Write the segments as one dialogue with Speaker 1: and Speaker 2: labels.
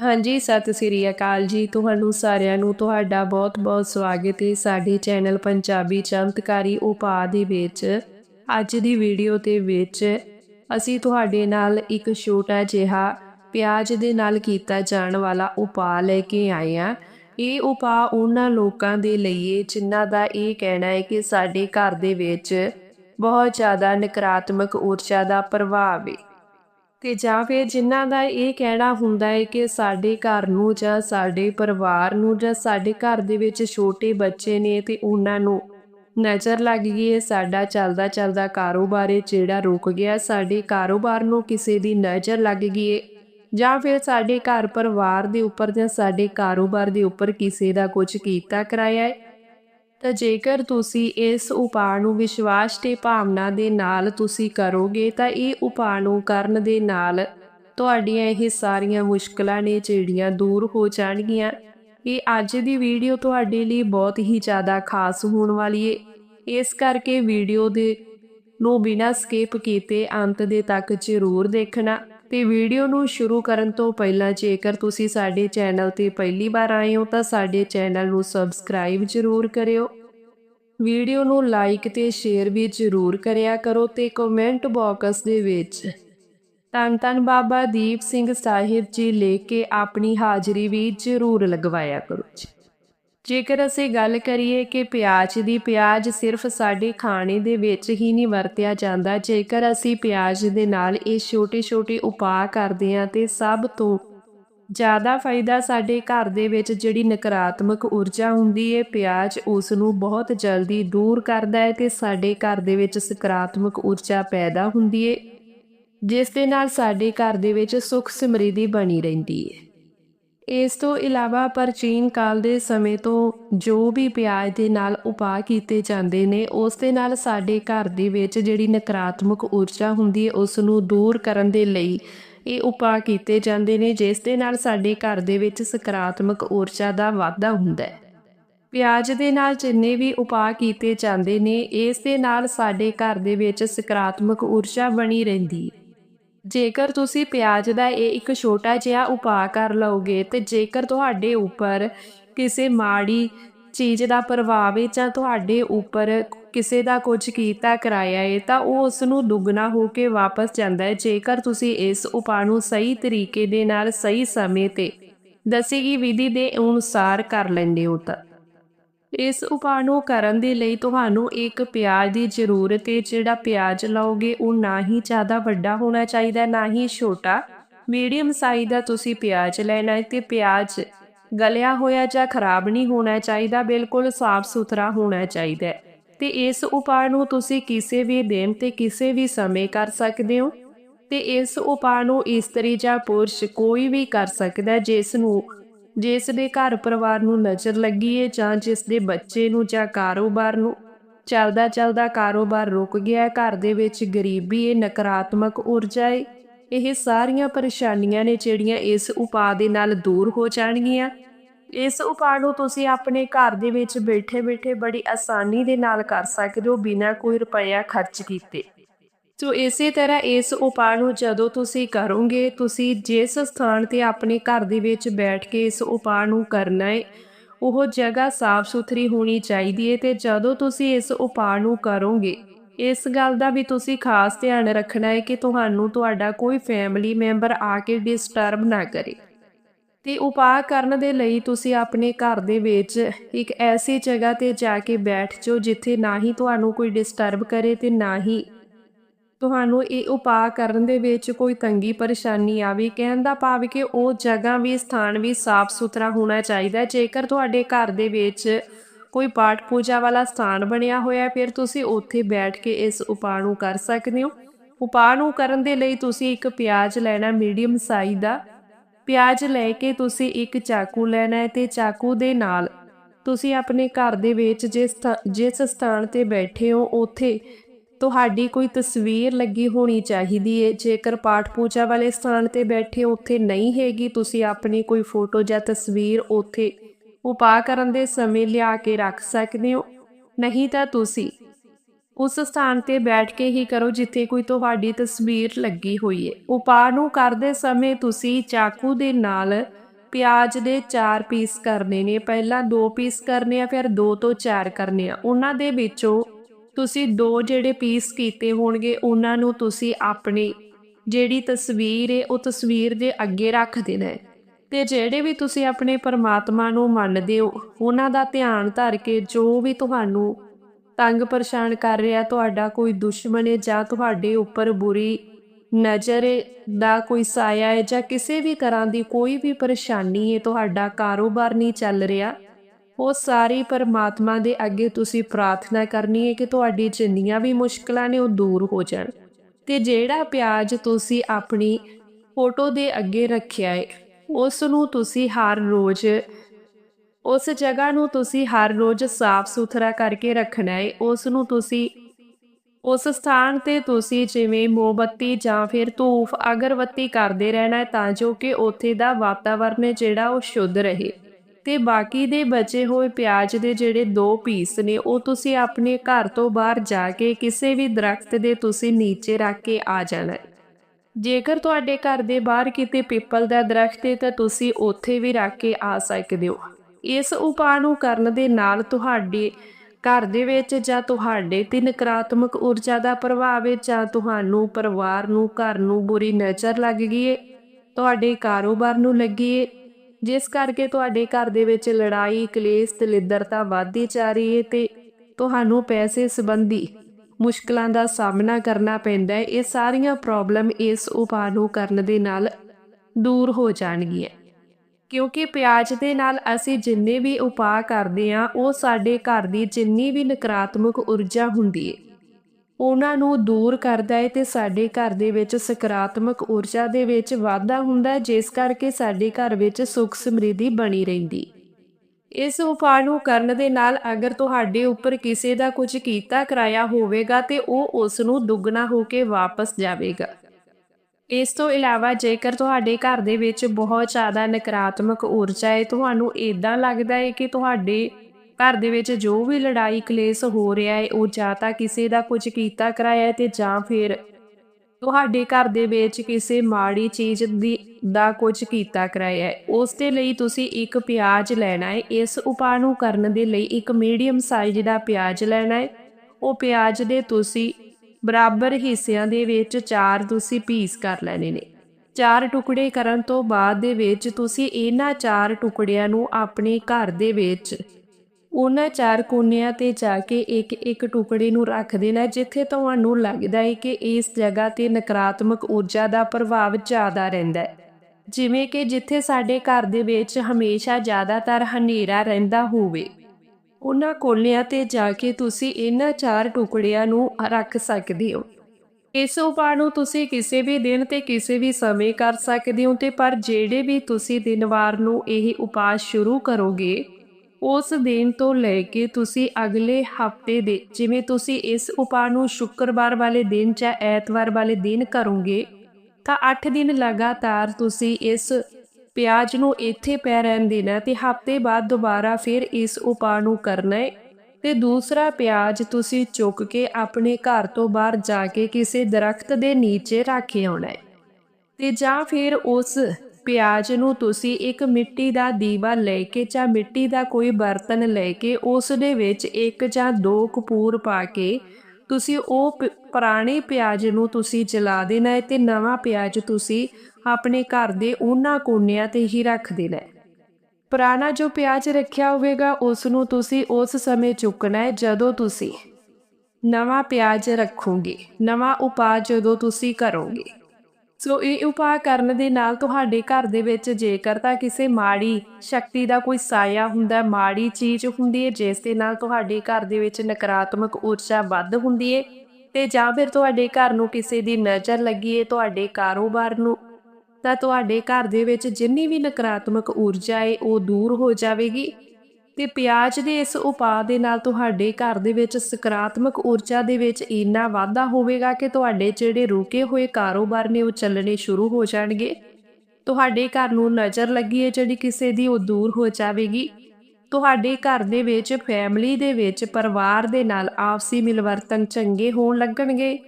Speaker 1: ਹਾਂਜੀ, ਸਤਿ ਸ੍ਰੀ ਅਕਾਲ ਜੀ। ਤੁਹਾਨੂੰ ਸਾਰਿਆਂ ਨੂੰ ਤੁਹਾਡਾ ਬਹੁਤ-ਬਹੁਤ ਸਵਾਗਤ ਹੈ ਸਾਡੇ ਚੈਨਲ ਪੰਜਾਬੀ ਚਮਤਕਾਰੀ ਉਪਾਅ ਦੇ ਵਿੱਚ। ਅੱਜ ਦੀ ਵੀਡੀਓ ਦੇ ਵਿੱਚ ਅਸੀਂ ਤੁਹਾਡੇ ਨਾਲ ਇੱਕ ਛੋਟਾ ਜਿਹਾ ਪਿਆਜ਼ ਦੇ ਨਾਲ ਕੀਤਾ ਜਾਣ ਵਾਲਾ ਉਪਾਅ ਲੈ ਕੇ ਆਏ ਆ ਇਹ ਉਪਾਅ ਉਹਨਾਂ ਲੋਕਾਂ ਦੇ ਲਈ ਹੈ ਜਿਨ੍ਹਾਂ ਦਾ ਇਹ ਕਹਿਣਾ ਹੈ ਕਿ ਸਾਡੇ ਘਰ ਦੇ ਵਿੱਚ ਬਹੁਤ ਜ਼ਿਆਦਾ ਨਕਾਰਾਤਮਕ ਊਰਜਾ ਦਾ ਪ੍ਰਭਾਵ ਹੈ। ਤੇ ਜਾਂ ਫਿਰ ਜਿਨ੍ਹਾਂ ਦਾ ਇਹ ਕਹਿਣਾ ਹੁੰਦਾ ਹੈ ਕਿ ਸਾਡੇ ਘਰ ਨੂੰ ਜਾਂ ਸਾਡੇ ਪਰਿਵਾਰ ਨੂੰ ਜਾਂ ਸਾਡੇ ਘਰ ਦੇ ਵਿੱਚ ਛੋਟੇ ਬੱਚੇ ਨੇ ਤੇ ਉਹਨਾਂ ਨੂੰ ਨਜ਼ਰ ਲੱਗ ਗਈ ਹੈ, ਸਾਡਾ ਚੱਲਦਾ ਚੱਲਦਾ ਕਾਰੋਬਾਰ ਹੈ ਜਿਹੜਾ ਰੁਕ ਗਿਆ, ਸਾਡੇ ਕਾਰੋਬਾਰ ਨੂੰ ਕਿਸੇ ਦੀ ਨਜ਼ਰ ਲੱਗ ਗਈ ਹੈ ਜਾਂ ਫਿਰ ਸਾਡੇ ਘਰ ਪਰਿਵਾਰ ਦੇ ਉੱਪਰ ਜਾਂ ਸਾਡੇ ਕਾਰੋਬਾਰ ਦੇ ਉੱਪਰ ਕਿਸੇ ਦਾ ਕੁਝ ਕੀਤਾ ਕਰਾਇਆ ਹੈ। ਤਾਂ ਜੇਕਰ ਤੁਸੀਂ ਇਸ ਉਪਾਅ ਨੂੰ ਵਿਸ਼ਵਾਸ ਤੇ ਭਾਵਨਾ ਦੇ ਨਾਲ ਤੁਸੀਂ ਕਰੋਗੇ, ਤਾਂ ਇਹ ਉਪਾਅ ਨੂੰ ਕਰਨ ਦੇ ਨਾਲ ਤੁਹਾਡੀਆਂ ਇਹ ਸਾਰੀਆਂ ਮੁਸ਼ਕਲਾਂ ਨੇ ਜਿਹੜੀਆਂ ਦੂਰ ਹੋ ਜਾਣਗੀਆਂ। ਇਹ ਅੱਜ ਦੀ ਵੀਡੀਓ ਤੁਹਾਡੇ ਲਈ ਬਹੁਤ ਹੀ ਜ਼ਿਆਦਾ ਖਾਸ ਹੋਣ ਵਾਲੀ ਏ। ਇਸ ਕਰਕੇ ਵੀਡੀਓ ਦੇ ਨੂੰ ਬਿਨਾਂ ਸਕਿਪ ਕੀਤੇ ਅੰਤ ਦੇ ਤੱਕ ਜ਼ਰੂਰ ਦੇਖਣਾ। ਤੇ ਵੀਡੀਓ ਨੂੰ ਸ਼ੁਰੂ ਕਰਨ ਤੋਂ ਪਹਿਲਾਂ ਜੇਕਰ ਤੁਸੀਂ ਸਾਡੇ ਚੈਨਲ ਤੇ ਪਹਿਲੀ ਵਾਰ ਆਏ ਹੋ ਤਾਂ ਸਾਡੇ ਚੈਨਲ ਨੂੰ ਸਬਸਕ੍ਰਾਈਬ ਜ਼ਰੂਰ ਕਰਿਓ। ਵੀਡੀਓ ਨੂੰ ਲਾਈਕ ਤੇ ਸ਼ੇਅਰ ਵੀ ਜ਼ਰੂਰ ਕਰਿਆ ਕਰੋ ਤੇ ਕਮੈਂਟ ਬਾਕਸ ਦੇ ਵਿੱਚ ਧੰਨ ਧੰਨ ਬਾਬਾ ਦੀਪ ਸਿੰਘ ਸਾਹਿਬ ਜੀ ਲੈ ਕੇ ਆਪਣੀ ਹਾਜ਼ਰੀ ਵੀ ਜ਼ਰੂਰ ਲਗਵਾਇਆ ਕਰੋ ਜੀ। ਜੇਕਰ ਅਸੀਂ ਗੱਲ ਕਰੀਏ ਕਿ ਪਿਆਜ਼ ਦੀ, ਪਿਆਜ਼ ਸਿਰਫ ਸਾਡੇ ਖਾਣੇ ਦੇ ਵਿੱਚ ਹੀ ਨਹੀਂ ਵਰਤਿਆ ਜਾਂਦਾ। ਜੇਕਰ ਅਸੀਂ ਪਿਆਜ਼ ਦੇ ਨਾਲ ਇਹ ਛੋਟੇ-ਛੋਟੇ ਉਪਾਅ ਕਰਦੇ ਹਾਂ, ਤੇ ਸਭ ਤੋਂ ਜ਼ਿਆਦਾ ਫਾਇਦਾ ਸਾਡੇ ਘਰ ਦੇ ਵਿੱਚ ਜਿਹੜੀ ਨਕਾਰਾਤਮਕ ਊਰਜਾ ਹੁੰਦੀ ਹੈ ਪਿਆਜ਼ ਉਸ ਨੂੰ ਬਹੁਤ ਜਲਦੀ ਦੂਰ ਕਰਦਾ ਹੈ ਤੇ ਸਾਡੇ ਘਰ ਦੇ ਵਿੱਚ ਸਕਾਰਾਤਮਕ ਊਰਜਾ ਪੈਦਾ ਹੁੰਦੀ ਹੈ ਜਿਸ ਦੇ ਨਾਲ ਸਾਡੇ ਘਰ ਦੇ ਵਿੱਚ ਸੁੱਖ ਸਮਰਿੱਧੀ ਬਣੀ ਰਹਿੰਦੀ ਹੈ ਇਸ ਤੋਂ ਇਲਾਵਾ ਪ੍ਰਾਚੀਨ ਕਾਲ ਦੇ ਸਮੇਂ ਤੋਂ ਜੋ ਵੀ ਪਿਆਜ਼ ਦੇ ਨਾਲ ਉਪਾਅ ਕੀਤੇ ਜਾਂਦੇ ਨੇ, ਉਸ ਦੇ ਨਾਲ ਸਾਡੇ ਘਰ ਦੇ ਵਿੱਚ ਜਿਹੜੀ ਨਕਾਰਾਤਮਕ ਊਰਜਾ ਹੁੰਦੀ ਹੈ, ਉਸ ਨੂੰ ਦੂਰ ਕਰਨ ਦੇ ਲਈ ਇਹ ਉਪਾਅ ਕੀਤੇ ਜਾਂਦੇ ਨੇ, ਜਿਸ ਦੇ ਨਾਲ ਸਾਡੇ ਘਰ ਦੇ ਵਿੱਚ ਸਕਾਰਾਤਮਕ ਊਰਜਾ ਦਾ ਵਾਧਾ ਹੁੰਦਾ ਹੈ। ਪਿਆਜ਼ ਦੇ ਨਾਲ ਜਿੰਨੇ ਵੀ ਉਪਾਅ ਕੀਤੇ ਜਾਂਦੇ ਨੇ, ਇਸ ਦੇ ਨਾਲ ਸਾਡੇ ਘਰ ਦੇ ਵਿੱਚ ਸਕਾਰਾਤਮਕ ਊਰਜਾ ਬਣੀ ਰਹਿੰਦੀ ਹੈ। ਜੇਕਰ ਤੁਸੀਂ ਪਿਆਜ਼ ਦਾ ਇਹ ਇੱਕ ਛੋਟਾ ਜਿਹਾ ਉਪਾਅ ਕਰ ਲਓਗੇ ਤੇ ਜੇਕਰ ਤੁਹਾਡੇ ਉੱਪਰ ਕਿਸੇ ਮਾੜੀ ਚੀਜ਼ ਦਾ ਪ੍ਰਭਾਵ ਹੈ ਜਾਂ ਤੁਹਾਡੇ ਉੱਪਰ ਕਿਸੇ ਦਾ ਕੁਝ ਕੀਤਾ ਕਰਾਇਆ ਹੈ, ਤਾਂ ਉਹ ਉਸ ਨੂੰ ਦੁੱਗਣਾ ਹੋ ਕੇ ਵਾਪਸ ਜਾਂਦਾ ਹੈ। ਜੇਕਰ ਤੁਸੀਂ ਇਸ ਉਪਾਅ ਨੂੰ ਸਹੀ ਤਰੀਕੇ ਦੇ ਨਾਲ ਸਹੀ ਸਮੇਂ ਤੇ ਦੱਸੀ ਗਈ ਵਿਧੀ ਦੇ ਅਨੁਸਾਰ ਕਰ ਲੈਂਦੇ ਹੋ ਤਾਂ। ਇਸ ਉਪਾਅ ਨੂੰ ਕਰਨ ਦੇ ਲਈ ਤੁਹਾਨੂੰ ਇੱਕ ਪਿਆਜ਼ ਦੀ ਜ਼ਰੂਰਤ ਹੈ, ਜਿਹੜਾ ਪਿਆਜ਼ ਲਓਗੇ ਉਹ ਨਾ ਹੀ ਜ਼ਿਆਦਾ ਵੱਡਾ ਹੋਣਾ ਚਾਹੀਦਾ, ਨਾ ਹੀ ਛੋਟਾ। ਮੀਡੀਅਮ ਸਾਈਜ਼ ਦਾ ਤੁਸੀਂ ਪਿਆਜ਼ ਲੈਣਾ ਹੈ ਤੇ ਪਿਆਜ਼ ਗਲਿਆ ਹੋਇਆ ਜਾਂ ਖਰਾਬ ਨਹੀਂ ਹੋਣਾ ਚਾਹੀਦਾ, ਬਿਲਕੁਲ ਸਾਫ਼ ਸੁਥਰਾ ਹੋਣਾ ਚਾਹੀਦਾ ਤੇ ਇਸ ਉਪਾਅ ਨੂੰ ਤੁਸੀਂ ਕਿਸੇ ਵੀ ਦਿਨ ਤੇ ਕਿਸੇ ਵੀ ਸਮੇਂ ਕਰ ਸਕਦੇ ਹੋ। ਤੇ ਇਸ ਉਪਾਅ ਨੂੰ ਇਸਤਰੀ ਜਾਂ ਪੁਰਸ਼ ਕੋਈ ਵੀ ਕਰ ਸਕਦਾ ਜਿਸ ਨੂੰ ਜਿਸ ਦੇ ਘਰ ਪਰਿਵਾਰ ਨੂੰ ਨਜ਼ਰ ਲੱਗੀ ਏ ਜਾਂ ਜਿਸ ਦੇ ਬੱਚੇ ਨੂੰ ਜਾਂ ਕਾਰੋਬਾਰ ਨੂੰ। ਚੱਲਦਾ ਚੱਲਦਾ ਕਾਰੋਬਾਰ ਰੁਕ ਗਿਆ, ਘਰ ਦੇ ਵਿੱਚ ਗਰੀਬੀ ਏ, ਨਕਾਰਾਤਮਕ ਊਰਜਾ ਏ। ਇਹ ਸਾਰੀਆਂ ਪਰੇਸ਼ਾਨੀਆਂ ਨੇ ਜਿਹੜੀਆਂ ਇਸ ਉਪਾਅ ਦੇ ਨਾਲ ਦੂਰ ਹੋ ਜਾਣਗੀਆਂ। ਇਸ ਉਪਾਅ ਨੂੰ ਤੁਸੀਂ ਆਪਣੇ ਘਰ ਦੇ ਵਿੱਚ ਬੈਠੇ-ਬੈਠੇ ਬੜੀ ਆਸਾਨੀ ਦੇ ਨਾਲ ਕਰ ਸਕਦੇ ਹੋ ਬਿਨਾਂ ਕੋਈ ਰੁਪਇਆ ਖਰਚ ਕੀਤੇ। ਸੋ ਇਸੇ ਤਰ੍ਹਾਂ ਇਸ ਉਪਾਅ ਨੂੰ ਜਦੋਂ ਤੁਸੀਂ ਕਰੋਗੇ, ਤੁਸੀਂ ਜਿਸ ਸਥਾਨ ਤੇ ਆਪਣੇ ਘਰ ਦੇ ਵਿੱਚ ਬੈਠ ਕੇ ਇਸ ਉਪਾਅ ਨੂੰ ਕਰਨਾ ਹੈ ਉਹ ਜਗ੍ਹਾ ਸਾਫ਼ ਸੁਥਰੀ ਹੋਣੀ ਚਾਹੀਦੀ ਹੈ ਤੇ ਜਦੋਂ ਤੁਸੀਂ ਇਸ ਉਪਾਅ ਨੂੰ ਕਰੋਗੇ, ਇਸ ਗੱਲ ਦਾ ਵੀ ਤੁਸੀਂ ਖਾਸ ਧਿਆਨ ਰੱਖਣਾ ਹੈ ਕਿ ਤੁਹਾਨੂੰ ਤੁਹਾਡਾ ਕੋਈ ਫੈਮਿਲੀ ਮੈਂਬਰ ਆ ਕੇ ਡਿਸਟਰਬ ਨਾ ਕਰੇ। ਤੇ ਉਪਾਅ ਕਰਨ ਦੇ ਲਈ ਤੁਸੀਂ ਆਪਣੇ ਘਰ ਦੇ ਵਿੱਚ ਇੱਕ ਐਸੀ ਜਗ੍ਹਾ ਤੇ ਜਾ ਕੇ ਬੈਠ ਜਾਓ ਜਿੱਥੇ ਨਾ ਹੀ ਤੁਹਾਨੂੰ ਕੋਈ ਡਿਸਟਰਬ ਕਰੇ ਤੇ ਨਾ ਹੀ ਤੁਹਾਨੂੰ ਇਹ ਉਪਾਅ ਕਰਨ ਦੇ ਵਿੱਚ ਕੋਈ ਤੰਗੀ ਪਰੇਸ਼ਾਨੀ ਆਵੇ, ਕਹਿਣ ਦਾ ਭਾਵ ਕਿ ਉਹ ਜਗ੍ਹਾ ਵੀ, ਸਥਾਨ ਵੀ ਸਾਫ਼ ਸੁਥਰਾ ਹੋਣਾ ਚਾਹੀਦਾ ਜੇਕਰ ਤੁਹਾਡੇ ਘਰ ਦੇ ਵਿੱਚ ਕੋਈ ਪਾਠ ਪੂਜਾ ਵਾਲਾ ਸਥਾਨ ਬਣਿਆ ਹੋਇਆ ਫਿਰ ਤੁਸੀਂ ਉੱਥੇ ਬੈਠ ਕੇ ਇਸ ਉਪਾਅ ਨੂੰ ਕਰ ਸਕਦੇ ਹੋ। ਉਪਾਅ ਨੂੰ ਕਰਨ ਦੇ ਲਈ ਤੁਸੀਂ ਇੱਕ ਪਿਆਜ਼ ਲੈਣਾ, ਮੀਡੀਅਮ ਸਾਈਜ਼ ਦਾ ਪਿਆਜ਼ ਲੈ ਕੇ ਤੁਸੀਂ ਇੱਕ ਚਾਕੂ ਲੈਣਾ ਹੈ ਤੇ ਚਾਕੂ ਦੇ ਨਾਲ ਤੁਸੀਂ ਆਪਣੇ ਘਰ ਦੇ ਵਿੱਚ ਜਿਸ ਜਿਸ ਸਥਾਨ ਤੇ ਬੈਠੇ ਹੋ, ਉੱਥੇ ਤੁਹਾਡੀ ਕੋਈ ਤਸਵੀਰ ਲੱਗੀ ਹੋਣੀ ਚਾਹੀਦੀ ਹੈ ਜੇਕਰ ਪਾਠ ਪੂਜਾ ਵਾਲੇ ਸਥਾਨ ਤੇ ਬੈਠੇ ਉੱਥੇ ਨਹੀਂ ਹੈਗੀ, ਤੁਸੀਂ ਆਪਣੀ ਕੋਈ ਫੋਟੋ ਜਾਂ ਤਸਵੀਰ ਉੱਥੇ ਉਪਾਅ ਕਰਨ ਦੇ ਸਮੇਂ ਲਿਆ ਕੇ ਰੱਖ ਸਕਦੇ ਹੋ। ਨਹੀਂ ਤਾਂ ਤੁਸੀਂ ਉਸ ਸਥਾਨ ਤੇ ਬੈਠ ਕੇ ਹੀ ਕਰੋ ਜਿੱਥੇ ਕੋਈ ਤੁਹਾਡੀ ਤਸਵੀਰ ਲੱਗੀ ਹੋਈ ਹੈ ਉਪਾਅ ਨੂੰ ਕਰਦੇ ਸਮੇਂ ਤੁਸੀਂ ਚਾਕੂ ਦੇ ਨਾਲ ਪਿਆਜ਼ ਦੇ 4 ਪੀਸ ਕਰਨੇ ਨੇ। ਪਹਿਲਾਂ 2 ਪੀਸ ਕਰਨੇ ਆ, ਫਿਰ 2 ਤੋਂ 4 ਕਰਨੇ ਆ। ਉਹਨਾਂ ਦੇ ਵਿੱਚੋਂ ਤੁਸੀਂ ਦੋ ਜਿਹੜੇ ਪੀਸ ਕੀਤੇ ਹੋਣਗੇ, ਉਹਨਾਂ ਨੂੰ ਤੁਸੀਂ ਆਪਣੀ ਜਿਹੜੀ ਤਸਵੀਰ ਹੈ ਉਹ ਤਸਵੀਰ ਦੇ ਅੱਗੇ ਰੱਖ ਦੇਣਾ ਹੈ ਤੇ ਜਿਹੜੇ ਵੀ ਤੁਸੀਂ ਆਪਣੇ ਪਰਮਾਤਮਾ ਨੂੰ ਮੰਨਦੇ ਹੋ, ਉਹਨਾਂ ਦਾ ਧਿਆਨ ਧਰ ਕੇ ਜੋ ਵੀ ਤੁਹਾਨੂੰ ਤੰਗ ਪਰੇਸ਼ਾਨ ਕਰ ਰਿਹਾ, ਤੁਹਾਡਾ ਕੋਈ ਦੁਸ਼ਮਣ ਹੈ ਜਾਂ ਤੁਹਾਡੇ ਉੱਪਰ ਬੁਰੀ ਨਜ਼ਰ ਦਾ ਕੋਈ ਸਾਇਆ ਹੈ ਜਾਂ ਕਿਸੇ ਵੀ ਤਰ੍ਹਾਂ ਦੀ ਕੋਈ ਵੀ ਪਰੇਸ਼ਾਨੀ ਹੈ ਤੁਹਾਡਾ ਕਾਰੋਬਾਰ ਨਹੀਂ ਚੱਲ ਰਿਹਾ ਉਹ ਸਾਰੀ ਪਰਮਾਤਮਾ ਦੇ ਅੱਗੇ ਤੁਸੀਂ ਪ੍ਰਾਰਥਨਾ ਕਰਨੀ ਹੈ ਕਿ ਤੁਹਾਡੀ ਜਿੰਨੀਆਂ ਵੀ ਮੁਸ਼ਕਲਾਂ ਨੇ ਉਹ ਦੂਰ ਹੋ ਜਾਣ। ਤੇ ਜਿਹੜਾ ਪਿਆਜ਼ ਤੁਸੀਂ ਆਪਣੀ ਫੋਟੋ ਦੇ ਅੱਗੇ ਰੱਖਿਆ ਹੈ ਉਸ ਨੂੰ ਤੁਸੀਂ ਹਰ ਰੋਜ਼, ਉਸ ਜਗ੍ਹਾ ਨੂੰ ਤੁਸੀਂ ਹਰ ਰੋਜ਼ ਸਾਫ਼ ਸੁਥਰਾ ਕਰਕੇ ਰੱਖਣਾ ਹੈ ਉਸ ਨੂੰ ਤੁਸੀਂ, ਉਸ ਸਥਾਨ ਤੇ ਤੁਸੀਂ ਜਿਵੇਂ ਮੋਮਬੱਤੀ ਜਾਂ ਫਿਰ ਧੂਫ ਅਗਰਬੱਤੀ ਕਰਦੇ ਰਹਿਣਾ ਤਾਂ ਜੋ ਕਿ ਉੱਥੇ ਦਾ ਵਾਤਾਵਰਨ ਜਿਹੜਾ ਉਹ ਸ਼ੁੱਧ ਰਹੇ। ਤੇ ਬਾਕੀ ਦੇ ਬਚੇ ਹੋਏ ਪਿਆਜ਼ ਦੇ ਜਿਹੜੇ ਦੋ ਪੀਸ ਨੇ, ਉਹ ਤੁਸੀਂ ਆਪਣੇ ਘਰ ਤੋਂ ਬਾਹਰ ਜਾ ਕੇ ਕਿਸੇ ਵੀ ਦਰਖਤ ਦੇ ਤੁਸੀਂ ਨੀਚੇ ਰੱਖ ਕੇ ਆ ਜਾਣਾ। ਜੇਕਰ ਤੁਹਾਡੇ ਘਰ ਦੇ ਬਾਹਰ ਕਿਤੇ ਪਿੱਪਲ ਦਾ ਦਰਖਤ ਹੈ, ਤਾਂ ਤੁਸੀਂ ਉੱਥੇ ਵੀ ਰੱਖ ਕੇ ਆ ਸਕਦੇ ਹੋ। ਇਸ ਉਪਾਅ ਨੂੰ ਕਰਨ ਦੇ ਨਾਲ ਤੁਹਾਡੇ ਘਰ ਦੇ ਵਿੱਚ ਜਾਂ ਤੁਹਾਡੇ ਤੇ ਨਕਾਰਾਤਮਕ ਊਰਜਾ ਦਾ ਪ੍ਰਭਾਵ ਹੈ, ਜਾਂ ਤੁਹਾਨੂੰ ਪਰਿਵਾਰ ਨੂੰ, ਘਰ ਨੂੰ ਬੁਰੀ ਨਜ਼ਰ ਲੱਗ ਗਈ ਹੈ, ਤੁਹਾਡੇ ਕਾਰੋਬਾਰ ਨੂੰ ਲੱਗੀ ਹੈ ਜਿਸ ਕਰਕੇ ਤੁਹਾਡੇ ਘਰ ਦੇ ਵਿੱਚ ਲੜਾਈ, ਕਲੇਸ਼ ਤੇ ਲਿੱਦਰਤਾ ਵੱਧਦੀ ਜਾ ਰਹੀ ਹੈ ਤੇ ਤੁਹਾਨੂੰ ਪੈਸੇ ਸੰਬੰਧੀ ਮੁਸ਼ਕਲਾਂ ਦਾ ਸਾਹਮਣਾ ਕਰਨਾ ਪੈਂਦਾ ਹੈ। ਇਹ ਸਾਰੀਆਂ ਪ੍ਰੋਬਲਮ ਇਸ ਉਪਾਅ ਨੂੰ ਕਰਨ ਦੇ ਨਾਲ ਦੂਰ ਹੋ ਜਾਣਗੀਆਂ। ਕਿਉਂਕਿ ਪਿਆਜ਼ ਦੇ ਨਾਲ ਅਸੀਂ ਜਿੰਨੇ ਵੀ ਉਪਾਅ ਕਰਦੇ ਆ ਉਹ ਸਾਡੇ ਘਰ ਦੀ ਜਿੰਨੀ ਵੀ ਨਕਾਰਾਤਮਕ ਊਰਜਾ ਹੁੰਦੀ ਹੈ। ਉਹਨਾਂ ਨੂੰ ਦੂਰ ਕਰਦਾ ਹੈ ਤੇ ਸਾਡੇ ਘਰ ਦੇ ਵਿੱਚ ਸਕਾਰਾਤਮਕ ਊਰਜਾ ਦੇ ਵਿੱਚ ਵਾਧਾ ਹੁੰਦਾ ਹੈ, ਜਿਸ ਕਰਕੇ ਸਾਡੇ ਘਰ ਵਿੱਚ ਸੁੱਖ ਸਮਰਿੱਧੀ ਬਣੀ ਰਹਿੰਦੀ। ਇਸ ਉਪਾਅ ਨੂੰ ਕਰਨ ਦੇ ਨਾਲ ਅਗਰ ਤੁਹਾਡੇ ਉੱਪਰ ਕਿਸੇ ਦਾ ਕੁਝ ਕੀਤਾ ਕਰਾਇਆ ਹੋਵੇਗਾ ਤੇ ਉਹ ਉਸ ਨੂੰ ਦੁੱਗਣਾ ਹੋ ਕੇ ਵਾਪਸ ਜਾਵੇਗਾ। ਇਸ ਤੋਂ ਇਲਾਵਾ ਜੇਕਰ ਤੁਹਾਡੇ ਘਰ ਦੇ ਵਿੱਚ ਬਹੁਤ ਜ਼ਿਆਦਾ ਨਕਾਰਾਤਮਕ ਊਰਜਾ ਹੈ, ਤੁਹਾਨੂੰ ਇਦਾਂ ਲੱਗਦਾ ਹੈ ਕਿ ਤੁਹਾਡੇ ਘਰ ਦੇ ਵਿੱਚ ਜੋ ਵੀ ਲੜਾਈ ਕਲੇਸ਼ ਹੋ ਰਿਹਾ ਹੈ, ਉਹ ਜਾਂ ਤਾਂ ਕਿਸੇ ਦਾ ਕੁਝ ਕੀਤਾ ਕਰਾਇਆ ਤੇ ਜਾਂ ਫਿਰ ਤੁਹਾਡੇ ਘਰ ਦੇ ਵਿੱਚ ਕਿਸੇ ਮਾੜੀ ਚੀਜ਼ ਦੀ, ਦਾ ਕੁਝ ਕੀਤਾ ਕਰਾਇਆ ਹੈ। ਉਸ ਦੇ ਲਈ ਤੁਸੀਂ ਇੱਕ ਪਿਆਜ਼ ਲੈਣਾ ਹੈ। ਇਸ ਉਪਾਅ ਨੂੰ ਕਰਨ ਦੇ ਲਈ ਇੱਕ ਮੀਡੀਅਮ ਸਾਈਜ਼ ਦਾ ਪਿਆਜ਼ ਲੈਣਾ ਹੈ। ਉਹ ਪਿਆਜ਼ ਦੇ ਤੁਸੀਂ ਬਰਾਬਰ ਹਿੱਸਿਆਂ ਦੇ ਵਿੱਚ ਚਾਰ ਤੁਸੀਂ ਪੀਸ ਕਰ ਲੈਣੇ ਨੇ। ਚਾਰ ਟੁਕੜੇ ਕਰਨ ਤੋਂ ਬਾਅਦ ਦੇ ਵਿੱਚ ਤੁਸੀਂ ਇਹਨਾਂ ਚਾਰ ਟੁਕੜਿਆਂ ਨੂੰ ਆਪਣੇ ਘਰ ਦੇ ਵਿੱਚ ਉਹਨਾਂ ਚਾਰ ਕੋਨਿਆਂ ਤੇ ਜਾ ਕੇ ਇੱਕ ਇੱਕ ਟੁਕੜੇ ਨੂੰ ਰੱਖ ਦੇਣਾ, ਜਿੱਥੇ ਤੁਹਾਨੂੰ ਲੱਗਦਾ ਹੈ ਕਿ ਇਸ ਜਗ੍ਹਾ ਤੇ ਨਕਾਰਾਤਮਕ ਊਰਜਾ ਦਾ ਪ੍ਰਭਾਵ ਜ਼ਿਆਦਾ ਰਹਿੰਦਾ ਹੈ। ਜਿਵੇਂ ਕਿ ਜਿੱਥੇ ਸਾਡੇ ਘਰ ਦੇ ਵਿੱਚ ਹਮੇਸ਼ਾ ਜ਼ਿਆਦਾਤਰ ਹਨੇਰਾ ਰਹਿੰਦਾ ਹੋਵੇ, ਉਹਨਾਂ ਕੋਲਿਆਂ ਤੇ ਜਾ ਕੇ ਤੁਸੀਂ ਇਹਨਾਂ ਚਾਰ ਟੁਕੜਿਆਂ ਨੂੰ ਰੱਖ ਸਕਦੇ ਹੋ। ਇਸ ਉਪਾਅ ਨੂੰ ਤੁਸੀਂ ਕਿਸੇ ਵੀ ਦਿਨ ਤੇ ਕਿਸੇ ਵੀ ਸਮੇਂ ਕਰ ਸਕਦੇ ਹੋ ਤੇ ਪਰ ਜਿਹੜੇ ਵੀ ਤੁਸੀਂ ਦਿਨਵਾਰ ਨੂੰ ਇਹ ਉਪਾਅ ਸ਼ੁਰੂ ਕਰੋਗੇ ਉਸ ਦਿਨ ਤੋਂ ਲੈ ਕੇ ਤੁਸੀਂ ਅਗਲੇ ਹਫ਼ਤੇ ਦੇ, ਜਿਵੇਂ ਤੁਸੀਂ ਇਸ ਉਪਾਅ ਨੂੰ ਸ਼ੁੱਕਰਵਾਰ ਵਾਲੇ ਦਿਨ ਜਾਂ ਐਤਵਾਰ ਵਾਲੇ ਦਿਨ ਕਰੋਗੇ, ਤਾਂ 8 ਦਿਨ ਲਗਾਤਾਰ ਤੁਸੀਂ ਇਸ ਪਿਆਜ਼ ਨੂੰ ਇੱਥੇ ਪੈ ਰਹਿਣ ਦੇਣਾ ਤੇ ਹਫ਼ਤੇ ਬਾਅਦ ਦੁਬਾਰਾ ਫਿਰ ਇਸ ਉਪਾਅ ਨੂੰ ਕਰਨਾ ਹੈ। ਤੇ ਦੂਸਰਾ ਪਿਆਜ਼ ਤੁਸੀਂ ਚੁੱਕ ਕੇ ਆਪਣੇ ਘਰ ਤੋਂ ਬਾਹਰ ਜਾ ਕੇ ਕਿਸੇ ਦਰਖਤ ਦੇ ਨੀਚੇ ਰੱਖ ਆਉਣਾ ਹੈ। ਤੇ ਜਾਂ ਫਿਰ ਉਸ ਪਿਆਜ਼ ਨੂੰ ਤੁਸੀਂ ਇੱਕ ਮਿੱਟੀ ਦਾ ਦੀਵਾ ਲੈ ਕੇ ਜਾਂ ਮਿੱਟੀ ਦਾ ਕੋਈ ਬਰਤਨ ਲੈ ਕੇ ਉਸ ਦੇ ਵਿੱਚ ਇੱਕ ਜਾਂ ਦੋ ਕਪੂਰ ਪਾ ਕੇ ਤੁਸੀਂ ਉਹ ਪੁਰਾਣੇ ਪਿਆਜ਼ ਨੂੰ ਤੁਸੀਂ ਜਲਾ ਦੇਣਾ ਹੈ ਤੇ ਨਵਾਂ ਪਿਆਜ਼ ਤੁਸੀਂ ਆਪਣੇ ਘਰ ਦੇ ਉਹਨਾਂ ਕੋਨਿਆਂ ਤੇ ਹੀ ਰੱਖ ਦੇਣਾ ਹੈ। ਪੁਰਾਣਾ ਜੋ ਪਿਆਜ਼ ਰੱਖਿਆ ਹੋਵੇਗਾ ਉਸ ਨੂੰ ਤੁਸੀਂ ਉਸ ਸਮੇਂ ਚੁੱਕਣਾ ਹੈ ਜਦੋਂ ਤੁਸੀਂ ਨਵਾਂ ਪਿਆਜ਼ ਰੱਖੋਗੇ, ਨਵਾਂ ਉਪਾਅ ਜਦੋਂ ਤੁਸੀਂ ਕਰੋਗੇ। ਸੋ ਇਹ ਉਪਾਅ ਕਰਨ ਦੇ ਨਾਲ ਤੁਹਾਡੇ ਘਰ ਦੇ ਵਿੱਚ ਜੇਕਰ ਤਾਂ ਕਿਸੇ ਮਾੜੀ ਸ਼ਕਤੀ ਦਾ ਕੋਈ ਸਾਇਆ ਹੁੰਦਾ, ਮਾੜੀ ਚੀਜ਼ ਹੁੰਦੀ ਹੈ, ਜਿਸ ਦੇ ਨਾਲ ਤੁਹਾਡੇ ਘਰ ਦੇ ਵਿੱਚ ਨਕਾਰਾਤਮਕ ਊਰਜਾ ਵੱਧ ਹੁੰਦੀ ਹੈ ਤੇ ਜਾਂ ਫਿਰ ਤੁਹਾਡੇ ਘਰ ਨੂੰ ਕਿਸੇ ਦੀ ਨਜ਼ਰ ਲੱਗੀ ਹੈ, ਤੁਹਾਡੇ ਕਾਰੋਬਾਰ ਨੂੰ, ਤਾਂ ਤੁਹਾਡੇ ਘਰ ਦੇ ਵਿੱਚ ਜਿੰਨੀ ਵੀ ਨਕਾਰਾਤਮਕ ਊਰਜਾ ਹੈ, ਉਹ ਦੂਰ ਹੋ ਜਾਵੇਗੀ। ਤੇ ਪਿਆਜ਼ ਦੇ ਇਸ ਉਪਾਅ ਦੇ ਨਾਲ ਤੁਹਾਡੇ ਘਰ ਦੇ ਵਿੱਚ ਸਕਾਰਾਤਮਕ ਊਰਜਾ ਦੇ ਵਿੱਚ ਇੰਨਾ ਵਾਧਾ ਹੋਵੇਗਾ ਕਿ ਤੁਹਾਡੇ ਜਿਹੜੇ ਰੁਕੇ ਹੋਏ ਕਾਰੋਬਾਰ ਨੇ ਉਹ ਚੱਲਣੇ ਸ਼ੁਰੂ ਹੋ ਜਾਣਗੇ। ਤੁਹਾਡੇ ਘਰ ਨੂੰ ਨਜ਼ਰ ਲੱਗੀ ਹੈ ਜਿਹੜੀ ਕਿਸੇ ਦੀ ਉਹ ਦੂਰ ਹੋ ਜਾਵੇਗੀ। ਤੁਹਾਡੇ ਘਰ ਦੇ ਵਿੱਚ ਫੈਮਿਲੀ ਦੇ ਵਿੱਚ, ਪਰਿਵਾਰ ਦੇ ਨਾਲ ਆਪਸੀ ਮਿਲਵਰਤਨ ਚੰਗੇ ਹੋਣ ਲੱਗਣਗੇ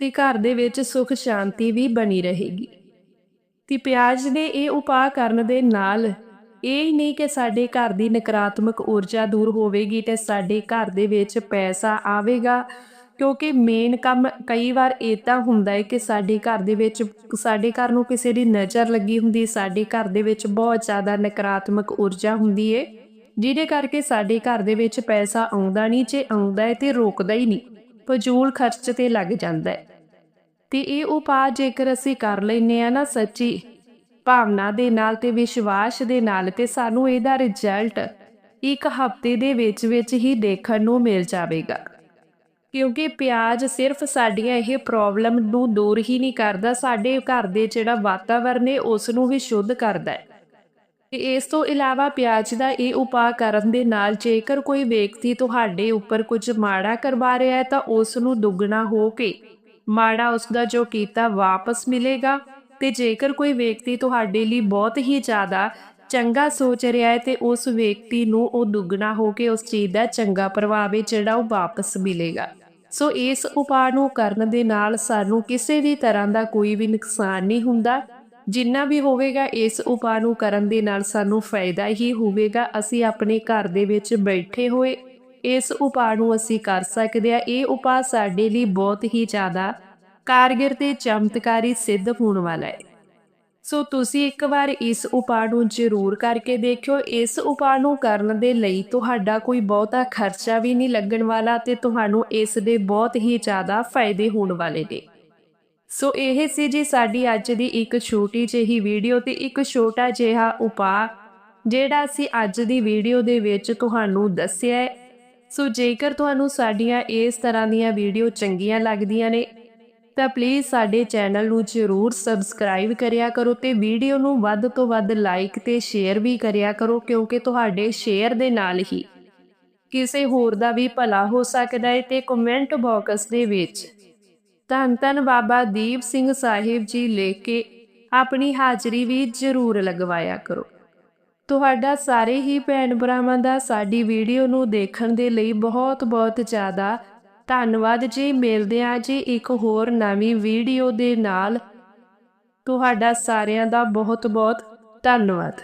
Speaker 1: ਤੇ ਘਰ ਦੇ ਵਿੱਚ ਸੁਖ ਸ਼ਾਂਤੀ ਵੀ ਬਣੀ ਰਹੇਗੀ। ਤੇ ਪਿਆਜ਼ ਦੇ ਇਹ ਉਪਾਅ ਕਰਨ ਦੇ ਨਾਲ ਇਹ ਹੀ ਨਹੀਂ ਕਿ ਸਾਡੇ ਘਰ ਦੀ ਨਕਾਰਾਤਮਕ ਊਰਜਾ ਦੂਰ ਹੋਵੇਗੀ ਤੇ ਸਾਡੇ ਘਰ ਦੇ ਵਿੱਚ ਪੈਸਾ ਆਵੇਗਾ, ਕਿਉਂਕਿ ਮੇਨ ਕੰਮ ਕਈ ਵਾਰ ਇਦਾਂ ਹੁੰਦਾ ਹੈ ਕਿ ਸਾਡੇ ਘਰ ਦੇ ਵਿੱਚ, ਸਾਡੇ ਘਰ ਨੂੰ ਕਿਸੇ ਦੀ ਨਜ਼ਰ ਲੱਗੀ ਹੁੰਦੀ, ਸਾਡੇ ਘਰ ਦੇ ਵਿੱਚ ਬਹੁਤ ਜ਼ਿਆਦਾ ਨਕਾਰਾਤਮਕ ਊਰਜਾ ਹੁੰਦੀ ਹੈ ਜਿਹਦੇ ਕਰਕੇ ਸਾਡੇ ਘਰ ਦੇ ਵਿੱਚ ਪੈਸਾ ਆਉਂਦਾ ਨਹੀਂ, ਜੇ ਆਉਂਦਾ ਹੈ ਤੇ ਰੋਕਦਾ ਹੀ ਨਹੀਂ, ਫਜ਼ੂਲ ਖਰਚ ਤੇ ਲੱਗ ਜਾਂਦਾ ਹੈ। ਤੇ ਇਹ ਉਪਾਅ ਜੇਕਰ ਅਸੀਂ ਕਰ ਲੈਨੇ ਆ ਨਾ ਸੱਚੀ ਭਾਵਨਾ ਦੇ ਨਾਲ ਤੇ ਵਿਸ਼ਵਾਸ ਦੇ ਨਾਲ ਤੇ ਸਾਨੂੰ ਇਹਦਾ ਰਿਜ਼ਲਟ ਇੱਕ ਹਫ਼ਤੇ ਦੇ ਵਿੱਚ ਵਿੱਚ ਹੀ ਦੇਖਣ ਨੂੰ ਮਿਲ ਜਾਵੇਗਾ। ਕਿਉਂਕਿ ਪਿਆਜ਼ ਸਿਰਫ ਸਾਡੀਆਂ ਇਹ ਪ੍ਰੋਬਲਮ ਨੂੰ ਦੂਰ ਹੀ ਨਹੀਂ ਕਰਦਾ, ਸਾਡੇ ਘਰ ਦੇ ਜਿਹੜਾ ਵਾਤਾਵਰਨ ਹੈ ਉਸ ਨੂੰ ਵੀ ਸ਼ੁੱਧ ਕਰਦਾ ਹੈ। ਤੇ ਇਸ ਤੋਂ ਇਲਾਵਾ ਪਿਆਜ਼ ਦਾ ਇਹ ਉਪਾਅ ਕਰਨ ਦੇ ਨਾਲ ਜੇਕਰ ਕੋਈ ਵਿਅਕਤੀ ਤੁਹਾਡੇ ਉੱਪਰ ਕੁਝ ਮਾੜਾ ਕਰਵਾ ਰਿਹਾ ਹੈ, ਤਾਂ ਉਸ ਨੂੰ ਦੁੱਗਣਾ ਹੋ ਕੇ ਮਾੜਾ ਉਸ ਦਾ ਜੋ ਕੀਤਾ ਵਾਪਸ ਮਿਲੇਗਾ। ਤੇ ਜੇਕਰ ਕੋਈ ਵਿਅਕਤੀ ਤੁਹਾਡੇ ਲਈ ਬਹੁਤ ਹੀ ਜ਼ਿਆਦਾ ਚੰਗਾ ਸੋਚ ਰਿਹਾ ਹੈ ਤੇ ਉਸ ਵਿਅਕਤੀ ਨੂੰ ਉਹ ਦੁੱਗਣਾ ਹੋ ਕੇ ਉਸ ਚੀਜ਼ ਦਾ ਚੰਗਾ ਪ੍ਰਭਾਵ ਹੈ, ਜਿਹੜਾ ਉਹ ਵਾਪਸ ਮਿਲੇਗਾ। ਸੋ ਇਸ ਉਪਾਅ ਨੂੰ ਕਰਨ ਦੇ ਨਾਲ ਸਾਨੂੰ ਕਿਸੇ ਵੀ ਤਰ੍ਹਾਂ ਦਾ ਕੋਈ ਵੀ ਨੁਕਸਾਨ ਨਹੀਂ ਹੁੰਦਾ। ਜਿੰਨਾ ਵੀ ਹੋਵੇਗਾ, ਇਸ ਉਪਾਅ ਨੂੰ ਕਰਨ ਦੇ ਨਾਲ ਸਾਨੂੰ ਫਾਇਦਾ ਹੀ ਹੋਵੇਗਾ। ਅਸੀਂ ਆਪਣੇ ਘਰ ਦੇ ਵਿੱਚ ਬੈਠੇ ਹੋਏ ਇਸ ਉਪਾਅ ਨੂੰ ਅਸੀਂ ਕਰ ਸਕਦੇ ਆ ਇਹ ਉਪਾਅ ਸਾਡੇ ਲਈ ਬਹੁਤ ਹੀ ਜ਼ਿਆਦਾ ਕਾਰਗਰ ਤੇ ਚਮਤਕਾਰੀ ਸਿੱਧ ਹੋਣ ਵਾਲਾ ਹੈ। ਸੋ ਤੁਸੀਂ ਇੱਕ ਵਾਰ ਇਸ ਉਪਾਅ ਨੂੰ ਜ਼ਰੂਰ ਕਰਕੇ ਦੇਖਿਓ। ਇਸ ਉਪਾਅ ਨੂੰ ਕਰਨ ਦੇ ਲਈ ਤੁਹਾਡਾ ਕੋਈ ਬਹੁਤਾ ਖਰਚਾ ਵੀ ਨਹੀਂ ਲੱਗਣ ਵਾਲਾ ਤੇ ਤੁਹਾਨੂੰ ਇਸ ਦੇ ਬਹੁਤ ਹੀ ਜ਼ਿਆਦਾ ਫਾਇਦੇ ਹੋਣ ਵਾਲੇ ਨੇ। ਸੋ ਇਹ ਸੀ ਜੀ ਸਾਡੀ ਅੱਜ ਦੀ ਇੱਕ ਛੋਟੀ ਜਿਹੀ ਵੀਡੀਓ ਤੇ ਇੱਕ ਛੋਟਾ ਜਿਹਾ ਉਪਾਅ, ਜਿਹੜਾ ਅਸੀਂ ਅੱਜ ਦੀ ਵੀਡੀਓ ਦੇ ਵਿੱਚ ਤੁਹਾਨੂੰ ਦੱਸਿਆ ਹੈ। ਸੋ ਜੇਕਰ ਤੁਹਾਨੂੰ ਸਾਡੀਆਂ ਇਸ ਤਰ੍ਹਾਂ ਦੀਆਂ ਵੀਡੀਓ ਚੰਗੀਆਂ ਲੱਗਦੀਆਂ ਨੇ ਤਾਂ ਪਲੀਜ਼ ਸਾਡੇ ਚੈਨਲ ਨੂੰ ਜ਼ਰੂਰ ਸਬਸਕ੍ਰਾਈਬ ਕਰਿਆ ਕਰੋ ਤੇ ਵੀਡੀਓ ਨੂੰ ਵੱਧ ਤੋਂ ਵੱਧ ਲਾਈਕ ਤੇ ਸ਼ੇਅਰ ਵੀ ਕਰਿਆ ਕਰੋ ਕਿਉਂਕਿ ਤੁਹਾਡੇ ਸ਼ੇਅਰ ਦੇ ਨਾਲ ਹੀ ਕਿਸੇ ਹੋਰ ਦਾ ਵੀ ਭਲਾ ਹੋ ਸਕਦਾ ਹੈ ਤੇ ਕਮੈਂਟ ਬਾਕਸ ਦੇ ਵਿੱਚ ਧੰਨ ਧੰਨ ਬਾਬਾ ਦੀਪ ਸਿੰਘ ਸਾਹਿਬ ਜੀ ਲੈ ਕੇ ਆਪਣੀ ਹਾਜ਼ਰੀ ਵੀ ਜ਼ਰੂਰ ਲਗਵਾਇਆ ਕਰੋ। ਤੁਹਾਡਾ ਸਾਰੇ ਹੀ ਭੈਣ ਭਰਾਵਾਂ ਦਾ ਸਾਡੀ ਵੀਡੀਓ ਨੂੰ ਦੇਖਣ ਦੇ ਲਈ ਬਹੁਤ ਬਹੁਤ ਜ਼ਿਆਦਾ ਧੰਨਵਾਦ ਜੀ, ਮਿਲਦੇ ਹਾਂ ਜੀ ਇੱਕ ਹੋਰ ਨਵੀਂ ਵੀਡੀਓ ਦੇ ਨਾਲ। ਤੁਹਾਡਾ ਸਾਰਿਆਂ ਦਾ ਬਹੁਤ ਬਹੁਤ ਧੰਨਵਾਦ।